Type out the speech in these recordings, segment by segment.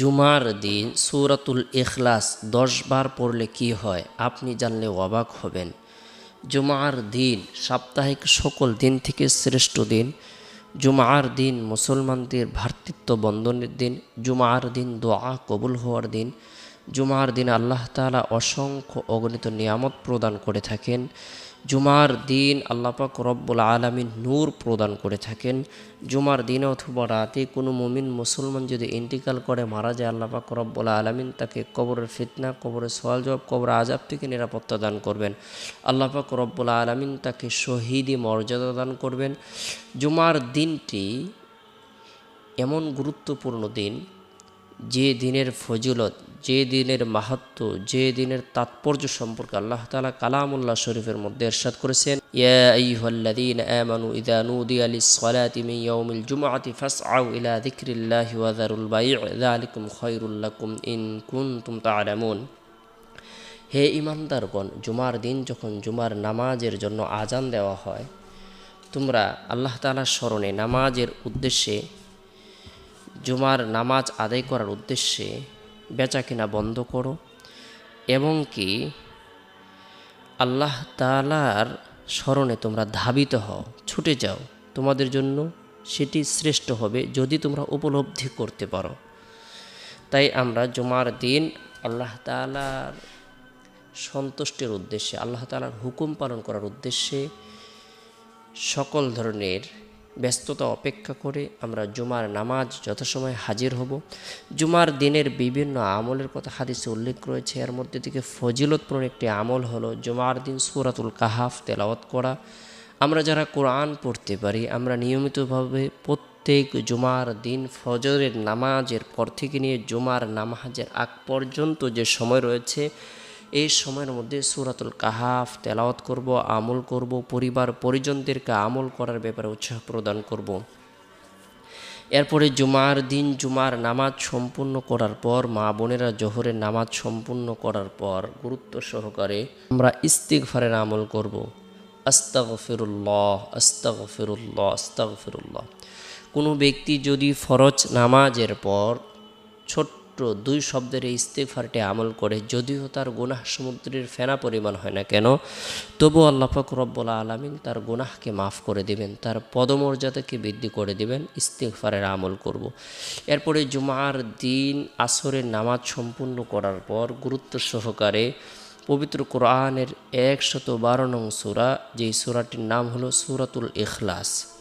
জুমার দিন সূরাতুল ইখলাস দশ বার পড়লে কি হয়? আপনি জানলে অবাক হবেন। জুমার দিন সাপ্তাহিক সকল দিন থেকে শ্রেষ্ঠ দিন। জুমার দিন মুসলমানদের ভ্রাতৃত্ব বন্ধনের দিন। জুমার দিন দোয়া কবুল হওয়ার দিন। জুমার দিন আল্লাহ তাআলা অসংখ্য অগণিত নিয়ামত প্রদান করে থাকেন। জুমার দিন আল্লাপাক রব্বুল আলমিন নূর প্রদান করে থাকেন। জুমার দিন অথবা রাতে কোনো মুমিন মুসলমান যদি ইন্তিকাল করে, মারা যায় আল্লাপাক রব্বুল আলমিন তাকে কবরের ফিতনা, কবরের সওয়াল জবাব কবর আজাব থেকে নিরাপত্তা দান করবেন। আল্লাপাক রব্বুল আলমিন তাকে শহীদি মর্যাদা দান করবেন। জুমার দিনটি এমন গুরুত্বপূর্ণ দিন যে দিনের ফজিলত যে দিনের মাহাত্ম, যে দিনের তাৎপর্য সম্পর্কে আল্লাহ তালা কালামুল্লাহ শরীফের মধ্যে এরশাদ করেছেন, ইয়া আইয়ুহাল্লাযীন আমানু ইলা ইন হে ইমানদারগণ জুমার দিন যখন জুমার নামাজের জন্য আজান দেওয়া হয়, তোমরা আল্লাহ তাআলার স্মরণে নামাজের উদ্দেশ্যে, জুমার নামাজ আদায় করার উদ্দেশ্যে বেচা কিনা বন্ধ করো। এবং কি আল্লাহ তালার স্মরণে তোমরা ধাবিত হও, ছুটে যাও। তোমাদের জন্য সেটি শ্রেষ্ঠ হবে যদি তোমরা উপলব্ধি করতে পারো। তাই আমরা জুমার দিন আল্লাহ তালার সন্তুষ্টির উদ্দেশ্যে, আল্লাহ তালার হুকুম পালন করার উদ্দেশ্যে সকল ধরনের ব্যস্ততা অপেক্ষা করে আমরা জুমার নামাজ যথাসময়ে হাজির হব। জুমার দিনের বিভিন্ন আমলের কথা হাদিসে উল্লেখ রয়েছে। এর মধ্যে থেকে ফজিলতপূর্ণ একটি আমল হলো জুমার দিন সুরাতুল কাহাফ তেলাওয়াত করা। আমরা যারা কোরআন পড়তে পারি, আমরা নিয়মিতভাবে প্রত্যেক জুমার দিন ফজরের নামাজের পর থেকে নিয়ে জুমার নামাজের আগ পর্যন্ত যে সময় রয়েছে এই সময়ের মধ্যে সুরাতুল কাহাফ তেলাওয়াত করব, আমল করব, পরিবার পরিজনদেরকে আমল করার ব্যাপারে উৎসাহ প্রদান করব। এরপরে জুমার দিন, জুমার নামাজ সম্পূর্ণ করার পর, মা বোনেরা জোহরের নামাজ সম্পূর্ণ করার পর গুরুত্ব সহকারে আমরা ইস্তিগফারের আমল করব। আস্তাগফিরুল্লাহ আস্তাগফিরুল্লাহ আস্তাগফিরুল্লাহ। কোনো ব্যক্তি যদি ফরজ নামাজের পর ছোট্ট দুই শব্দের এই ইস্তেফারটি আমল করে যদিও তার গুনাহ সমুদ্রের ফেনা পরিমাণ হয় না কেন তবু আল্লাহ পাক রব্বুল আলমিন তার গুনাহকে মাফ করে দিবেন, তার পদমর্যাদাকে বৃদ্ধি করে দিবেন ইস্তেফারের আমল করব। এরপরে জুমার দিন আসরের নামাজ সম্পূর্ণ করার পর গুরুত্ব সহকারে পবিত্র কোরআনের একশত বারো নং সুরা, যেই সুরাটির নাম হলো সুরাতুল ইখলাস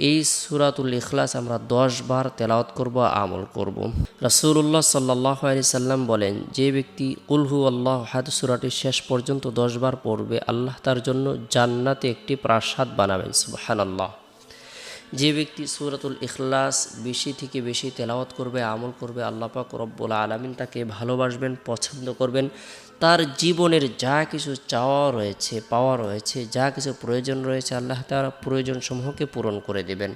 এই সুরাতুল ইখলাস আমরা দশ বার তেলাওয়াত করব, আমল করব। রাসুল্লাহ সাল্লাহ আলি সাল্লাম বলেন, যে ব্যক্তি কুলহু আল্লাহ হাদ সুরাটি শেষ পর্যন্ত দশ বার পড়বে, আল্লাহ তার জন্য জান্নাতে একটি প্রাসাদ বানাবেন সুবাহান আল্লাহ যে ব্যক্তি সুরাতুল ইখলাস বেশি থেকে বেশি তেলাওয়াত করবে, আমল করবে, আল্লাহ পাক রব্বুল আলমিন তাকে ভালোবাসবেন, পছন্দ করবেন। তার জীবনের যা কিছু চাওয়া রয়েছে, পাওয়া রয়েছে, যা কিছু প্রয়োজন রয়েছে, আল্লাহ তার প্রয়োজনসমূহকে পূরণ করে দেবেন।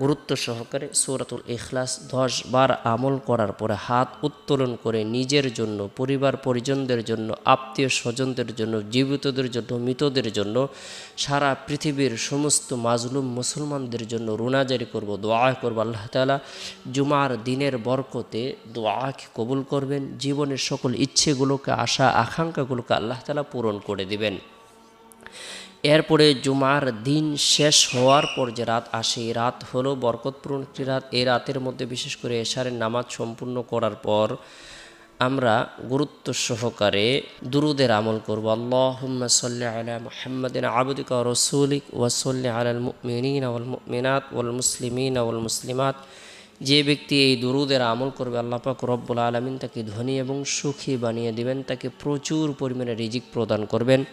গুরুত্ব সহকারে সৌরাতুল ইখলাস দশ বার আমল করার পরে হাত উত্তোলন করে নিজের জন্য, পরিবার পরিজনদের জন্য, আত্মীয় স্বজনদের জন্য, জীবিতদের জন্য, মৃতদের জন্য, সারা পৃথিবীর সমস্ত মাজলুম মুসলমানদের জন্য রুনাজারি করব, দোয়া করব আল্লাহ তালা জুমার দিনের বরকতে দোয়াকে কবুল করবেন, জীবনের সকল ইচ্ছেগুলোকে, আশা, আকাঙ্ক্ষাগুলোকে আল্লাহ তালা পূরণ করে দিবেন। এরপরে জুমার দিন শেষ হওয়ার পর যে রাত আসে, এই রাত হলো বরকতপূর্ণ একটি রাত। এই রাতের মধ্যে বিশেষ করে এশারের নামাজ সম্পূর্ণ করার পর আমরা গুরুত্ব সহকারে দুরুদের আমল করব। আল্লাহ সাল্লি আলা মোহাম্মদিন রসুলিক ওয়াসল্লি ওয়াল মুসলিমিন ওয়াল মুসলিমাত। যে ব্যক্তি এই দুরুদের আমল করবে আল্লাপাক রব্বুল আলমিন তাকে ধনী এবং সুখী বানিয়ে দিবেন, তাকে প্রচুর পরিমাণে রিজিক প্রদান করবেন।